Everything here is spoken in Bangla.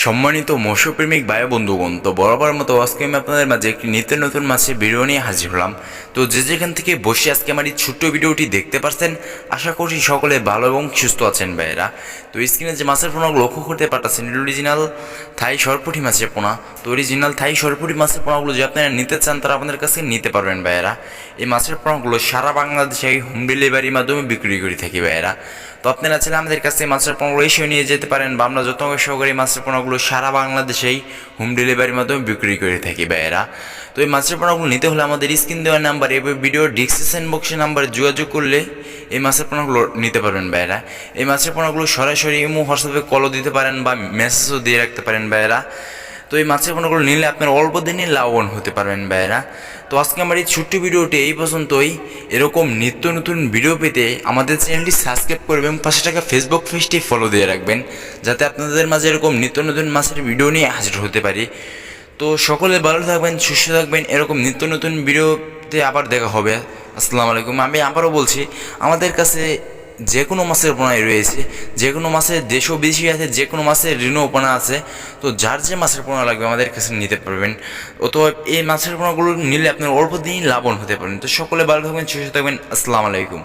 সম্মানিত মৎস্যপ্রেমিক বায়ু বন্ধুগণ, তো বরাবর মতো আজকে আমি আপনাদের মাঝে একটি নিত্য নতুন মাছের ভিডিও নিয়ে হাজির হলাম। তো যে যেখান থেকে বসে আজকে আমার এই ছোট্ট ভিডিওটি দেখতে পারছেন, আশা করছি সকলে ভালো এবং সুস্থ আছেন ভাইয়েরা। তো স্ক্রিনে যে মাছের পোনাগুলো লক্ষ্য করতে পারতেছেন অরিজিনাল থাই সরপুটি মাছের পোনা। তো অরিজিনাল থাই সরপুটি মাছের পোনাগুলো যে আপনারা নিতে চান, তারা আপনাদের কাছে নিতে পারবেন ভাইয়েরা। এই মাছের পোনাগুলো সারা বাংলাদেশে হোম ডেলিভারির মাধ্যমে বিক্রি করে থাকি ভাইয়েরা। তো আপনারা চাইলে আমাদের কাছে মাছের পোনাগুলো এসেও নিয়ে যেতে পারেন বা আমরা যত সহকারী মাছের পোনাগুলো সারা বাংলাদেশেই হোম ডেলিভারির মাধ্যমে বিক্রি করে থাকি ভাইয়েরা। তো এই মাছের পোনাগুলো নিতে হলে আমাদের স্ক্রিন দেওয়া নাম্বার এবং ভিডিও ডিসক্রিপশন বক্সের নাম্বারে যোগাযোগ করলে এই মাছের পোনাগুলো নিতে পারবেন ভাইয়েরা। এই মাছের পোনাগুলো সরাসরি ইমো হোয়াটসঅ্যাপে কলও দিতে পারেন বা মেসেজও দিয়ে রাখতে পারেন ভাইয়েরা। তো এই মাছের পোনাগুলো নিলে আপনার অল্প দিনে লাভবান হতে পারবেন ভাইয়েরা। তো আজকে আমার এই ছোট্ট ভিডিওটি এই পর্যন্তই। এরকম নিত্য নতুন ভিডিও পেতে আমাদের চ্যানেলটি সাবস্ক্রাইব করবেন এবং পাশে টাকা ফেসবুক পেজটি ফলো দিয়ে রাখবেন, যাতে আপনাদের মাঝে এরকম নিত্য নতুন মাছের ভিডিও নিয়ে হাজির হতে পারি। তো সকলে ভালো থাকবেন, সুস্থ থাকবেন, এরকম নিত্য নতুন ভিডিওতে আবার দেখা হবে। আসসালামু আলাইকুম। আমি আবারও বলছি, আমাদের কাছে যে কোনো মাছের পোনাই রয়েছে যে কোনো মাছের দেশও বিদেশি আছে যে কোনো মাছের ঋণ পোনা আছে, তো যার যে মাছের পোনা লাগবে আমাদের কাছে নিতে পারবেন। তো এই মাছের পোনাগুলো নিলে আপনার অল্প দিনই লাভবান হতে পারেন। তো সকলে ভালো থাকবেন, সুস্থ থাকবেন, আসসালামু আলাইকুম।